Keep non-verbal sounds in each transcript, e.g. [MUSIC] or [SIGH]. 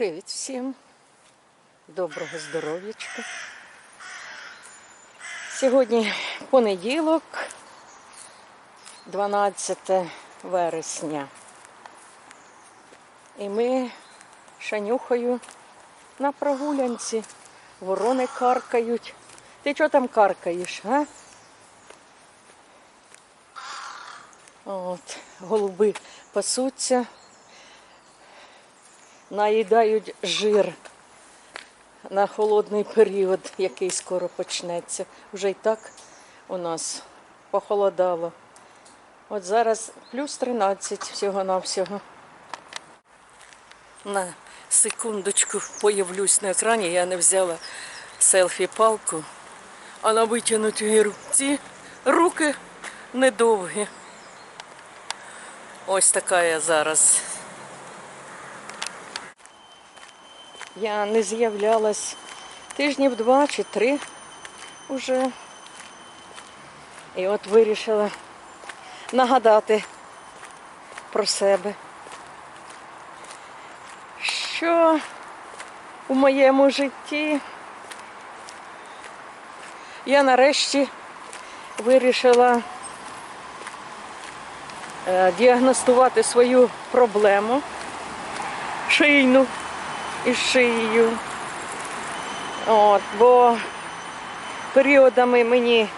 Привіт всім. Доброго здоров'ячка. Сьогодні понеділок, 12 вересня. І ми шанюхою на прогулянці. Ворони каркають. Ти чого там каркаєш, а? От, голуби пасуться, наїдають жир на холодний період, який скоро почнеться. Вже й так у нас похолодало. От зараз плюс 13 всього-навсього. На секундочку появлюсь на екрані, я не взяла селфі-палку, а на витягнутій руці руки недовгі. Ось така я зараз. Я не з'являлась. Тижнів два чи три уже. І от вирішила нагадати про себе, що у моєму житті? Я нарешті вирішила е, діагностувати свою проблему шийну із шиєю. От, бо періодами мені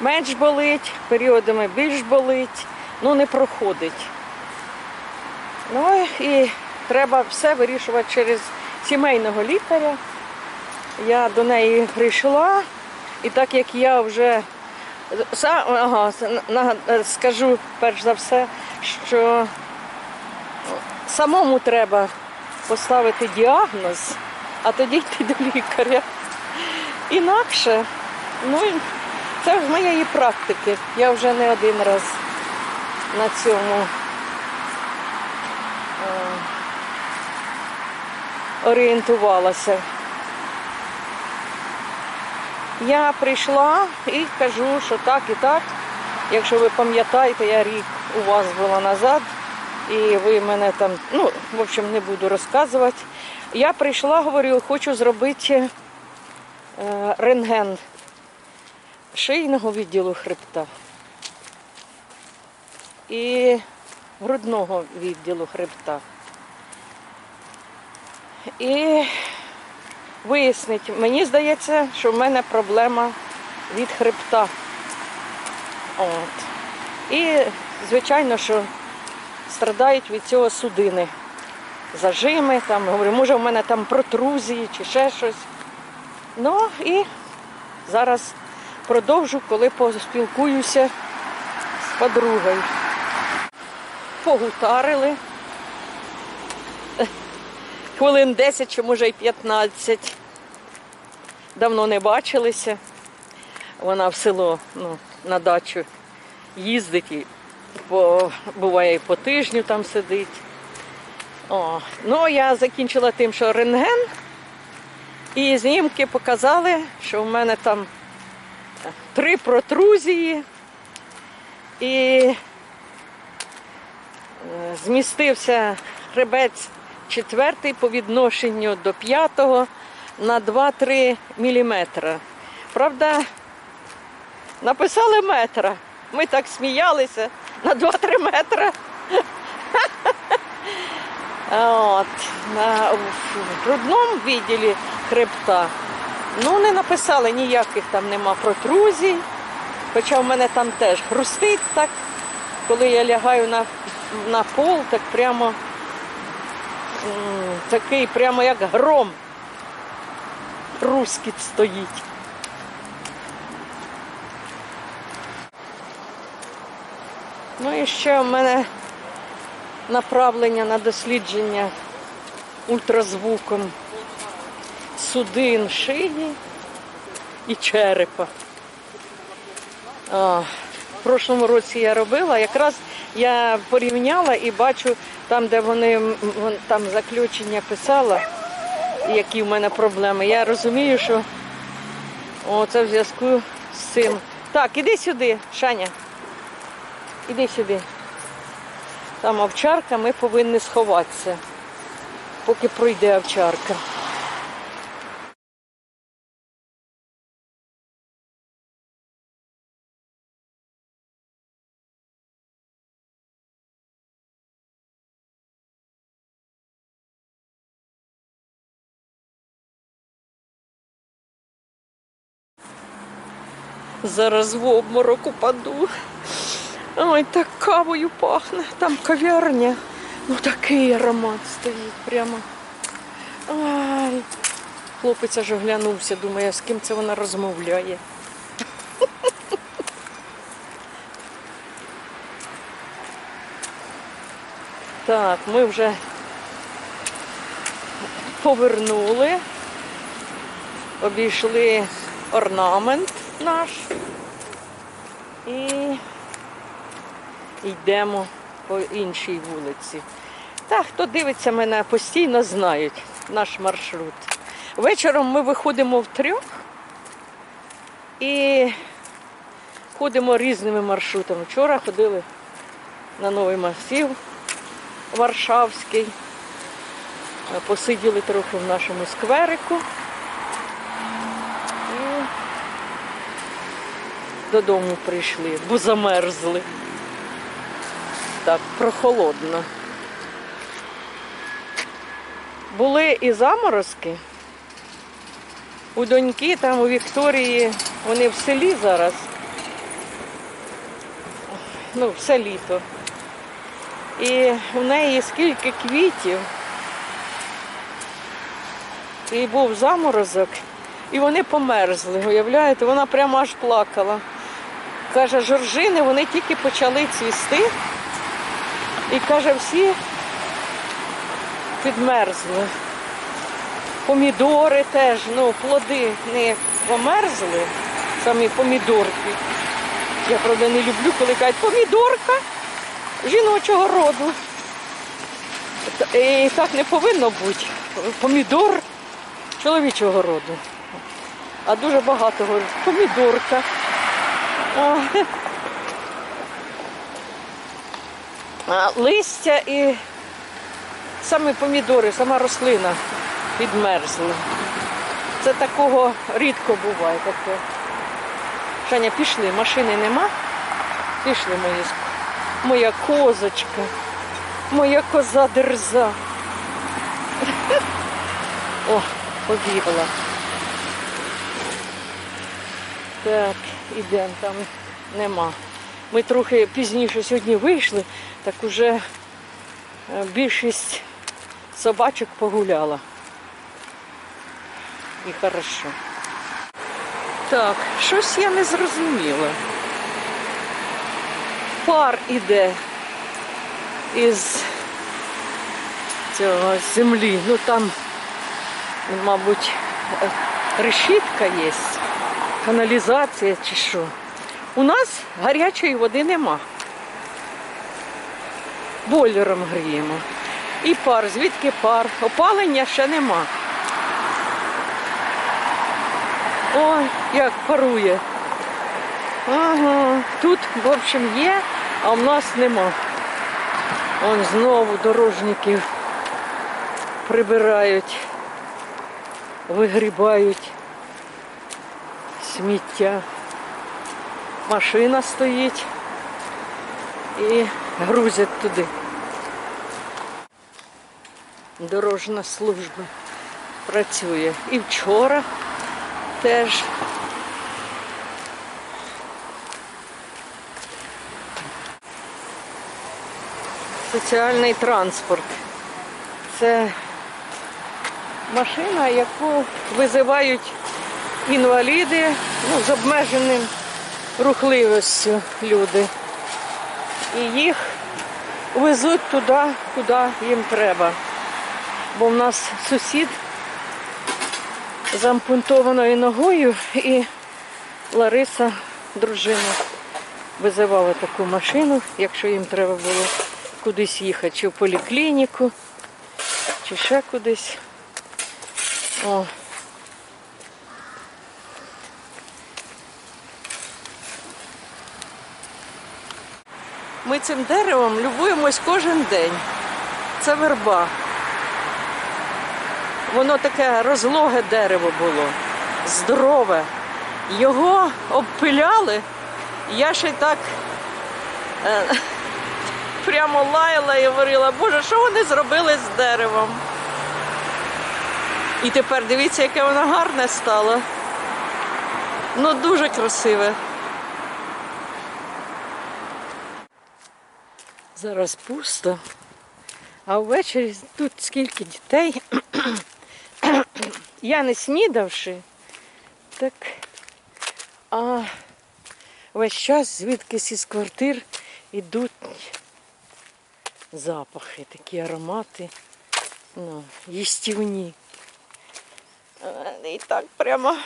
менш болить, періодами більш болить, ну не проходить. Ну і треба все вирішувати через сімейного лікаря. Я до неї прийшла, і так як я вже ага, скажу перш за все, що самому треба поставити діагноз, а тоді йти до лікаря. Інакше, ну це з моєї практики. Я вже не один раз на цьому е, орієнтувалася. Я прийшла і кажу, що так і так. Якщо ви пам'ятаєте, я рік у вас була назад, і ви мене там, ну, в общем, не буду розказувати. Я прийшла, говорю, хочу зробити е, рентген шийного відділу хребта і грудного відділу хребта. І вияснить, мені здається, що в мене проблема від хребта. От. І, звичайно, що страдають від цього судини. Зажими, там, говорю, може в мене там протрузії чи ще щось. Ну і зараз продовжу, коли поспілкуюся з подругою. Погутарили. Хвилин 10 чи може й 15. Давно не бачилися. Вона в село ну, на дачу їздить і по, буває і по тижню там сидить. О, ну, я закінчила тим, що рентген, і знімки показали, що в мене там три протрузії і е, змістився хребець четвертий по відношенню до п'ятого на 2-3 міліметри. Правда, написали метра. Ми так сміялися на 2-3 метри. От, на, в грудному відділі хребта. Ну, не написали ніяких там нема протрузій. Хоча в мене там теж хрустить так, коли я лягаю на, на пол, так прямо такий, прямо як гром. Рускіт стоїть. Ну і ще в мене направлення на дослідження ультразвуком судин шиї і черепа. А, в прошлому році я робила, якраз я порівняла і бачу там, де вони там заключення писала, які в мене проблеми. Я розумію, що о, це в зв'язку з цим. Так, іди сюди, Шаня. Іди сюди. Там овчарка, ми повинні сховатися. поки пройде овчарка. Зараз в обморок упаду. Ой, так кавою пахне. Там кав'ярня. Ну такий аромат стоїть прямо. Ай. Хлопець аж оглянувся, думає, з ким це вона розмовляє. Так, ми вже повернули, обійшли орнамент наш і йдемо по іншій вулиці. Та, хто дивиться мене постійно, знають наш маршрут. Вечором ми виходимо в трьох і ходимо різними маршрутами. Вчора ходили на новий масів Варшавський, посиділи трохи в нашому скверику. І додому прийшли, бо замерзли. Так, прохолодно. Були і заморозки. У доньки, там у Вікторії, вони в селі зараз. Ну, все літо. І у неї скільки квітів. І був заморозок, і вони померзли. Уявляєте, вона прямо аж плакала. Каже, жоржини, вони тільки почали цвісти. І каже, всі підмерзли. Помідори теж, ну, плоди не померзли, самі помідорки. Я, правда, не люблю, коли кажуть, помідорка жіночого роду. І так не повинно бути. Помідор чоловічого роду. А дуже багато говорять, помідорка. А, а, листя і саме помідори, сама рослина підмерзли. Це такого рідко буває таке. Шаня, пішли, машини нема. Пішли мої. Моя козочка, моя коза дерза. О, побігла. Так, ідемо, там нема. Ми трохи пізніше сьогодні вийшли, так уже е, більшість собачок погуляла. І хорошо. Так, щось я не зрозуміла. Пар іде із цього землі. Ну там, мабуть, е, решітка є, каналізація чи що. У нас гарячої води нема. Бойлером гріємо. І пар, звідки пар? Опалення ще нема. Ой, як парує. Ага, тут, в общем, є, а в нас нема. Вон знову дорожників прибирають, вигрібають сміття. Машина стоїть і грузять туди. Дорожна служба працює. І вчора теж. Соціальний транспорт. Це машина, яку визивають інваліди ну, з обмеженим рухливістю люди. І їх везуть туди, куди їм треба. Бо в нас сусід з ампунтованою ногою і Лариса, дружина, визивала таку машину, якщо їм треба було кудись їхати, чи в поліклініку, чи ще кудись. О. Ми цим деревом любуємось кожен день. Це верба. воно таке розлоге дерево було, здорове. Його обпиляли. Я ще так е, [LAUGHS] прямо лаяла і говорила, Боже, що вони зробили з деревом? І тепер дивіться, яке воно гарне стало. Ну, дуже красиве. Зараз пусто. А ввечері тут скільки дітей. [CLEARS THROAT] Я не снідавши, так а весь час звідкись із квартир ідуть запахи, такі аромати, ну, їстівні. І так прямо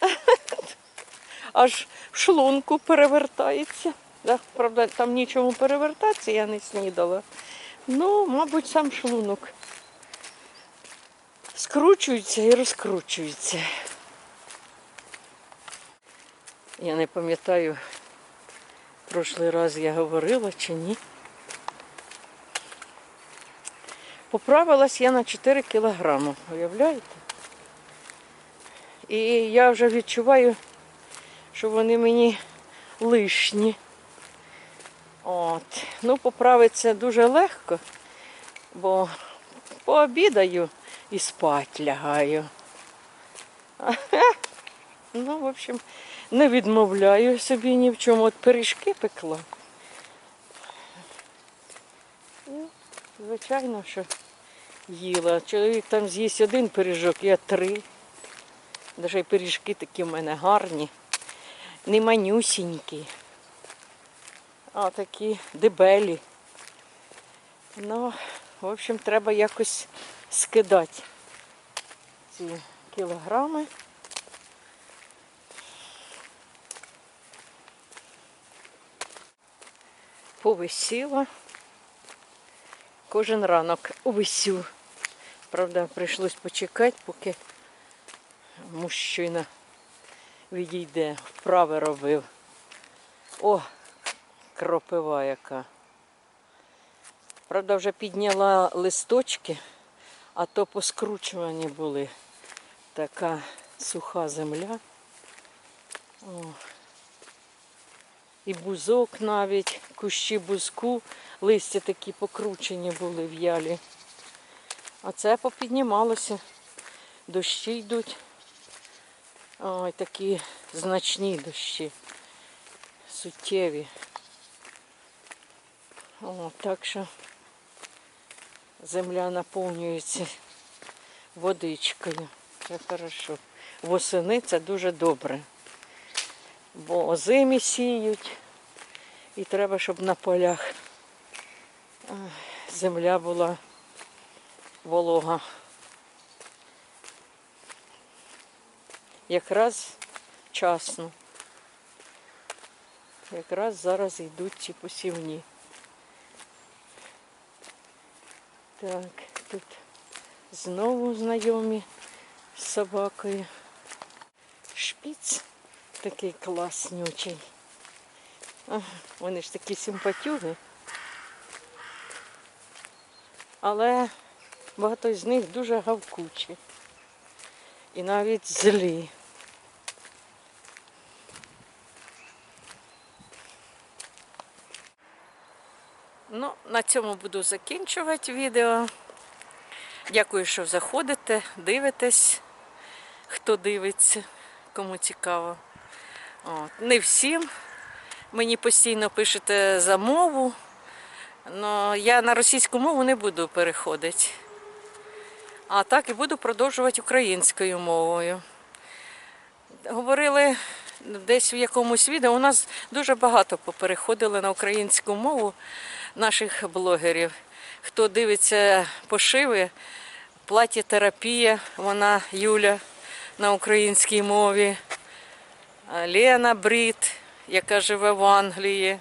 [LAUGHS] аж в шлунку перевертається. Да, правда, там нічому перевертатися, я не снідала. Ну, мабуть, сам шлунок скручується і розкручується. Я не пам'ятаю, прошлий раз я говорила чи ні. Поправилась я на 4 кілограми, уявляєте? І я вже відчуваю, що вони мені лишні. От. Ну, поправитися дуже легко, бо пообідаю і спать лягаю. [LAUGHS] Ну, в общем, не відмовляю собі ні в чому. От пиріжки пекла. Ну, звичайно, що їла. Чоловік там з'їсть один пиріжок, я три. Даже пиріжки такі в мене гарні, не манюсінькі, а такі дебелі. Ну, в общем, треба якось скидати ці кілограми. Повисіла. Кожен ранок увисю. Правда, прийшлось почекати, поки мужчина відійде, вправи робив. О, кропива яка. Правда, вже підняла листочки, а то поскручувані були. Така суха земля. О. І бузок навіть, кущі бузку, листя такі покручені були в'ялі. А це попіднімалося. Дощі йдуть. Ой, такі значні дощі. Суттєві. О, так що земля наповнюється водичкою. Це хорошо. Восени це дуже добре. Бо озимі сіють. І треба, щоб на полях земля була волога. Якраз вчасно. Якраз зараз йдуть ці посівні. Так, тут знову знайомі з собакою. Шпіц такий класнючий. Вони ж такі симпатюги. Але багато з них дуже гавкучі. І навіть злі. Ну, на цьому буду закінчувати відео. Дякую, що заходите, дивитесь, хто дивиться, кому цікаво. От. Не всім. Мені постійно пишете за мову, але я на російську мову не буду переходити. А так і буду продовжувати українською мовою. Говорили десь в якомусь відео, у нас дуже багато попереходили на українську мову наших блогерів. Хто дивиться пошиви, платтєтерапія, вона Юля на українській мові. Лена Брід, яка живе в Англії,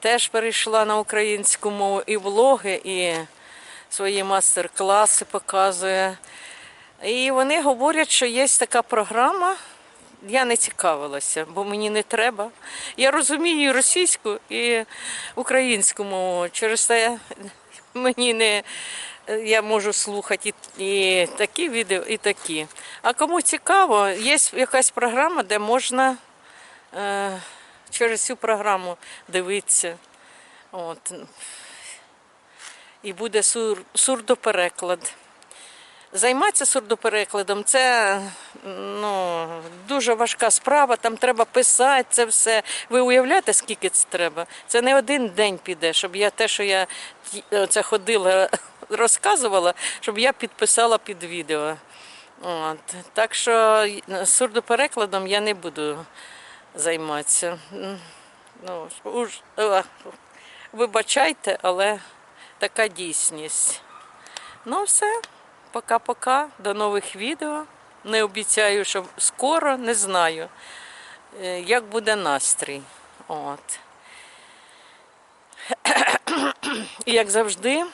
теж перейшла на українську мову і влоги, і свої мастер-класи показує. І вони говорять, що є така програма. Я не цікавилася, бо мені не треба. Я розумію російську, і українську мову. Через те мені не я можу слухати і такі відео, і такі. А кому цікаво, є якась програма, де можна е, через цю програму дивитися. От. І буде сур, сурдопереклад. Займатися сурдоперекладом це ну, дуже важка справа, там треба писати це все. Ви уявляєте, скільки це треба? Це не один день піде, щоб я те, що я це ходила, [LAUGHS] розказувала, щоб я підписала під відео. От. Так що сурдоперекладом я не буду займатися. Ну, уж, вибачайте, але така дійсність. Ну, все. Пока-пока. До нових відео. Не обіцяю, що скоро, не знаю, е, як буде настрій. От. І як завжди,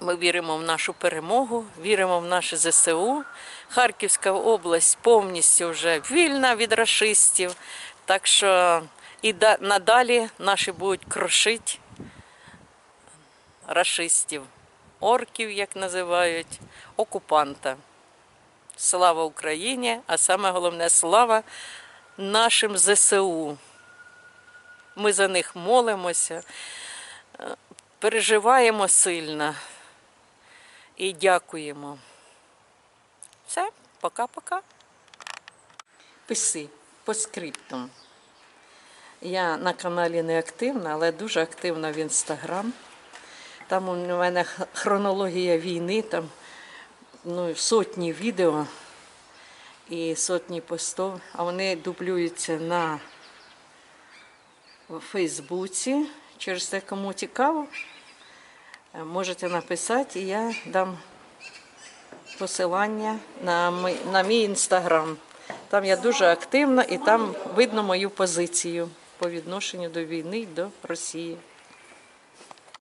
ми віримо в нашу перемогу, віримо в наше ЗСУ. Харківська область повністю вже вільна від рашистів. Так що і надалі наші будуть крошити рашистів, орків, як називають, окупанта. Слава Україні, а саме головне слава нашим ЗСУ. Ми за них молимося, е, переживаємо сильно і дякуємо. Все, пока-пока. Писи по скриптам. Я на каналі не активна, але дуже активна в інстаграм. Там у мене хронологія війни, там ну, сотні відео і сотні постів, а вони дублюються на Фейсбуці. Через те, кому цікаво, е, можете написати, і я дам посилання на мій, на мій інстаграм. Там я дуже активна і там видно мою позицію по відношенню до війни до Росії.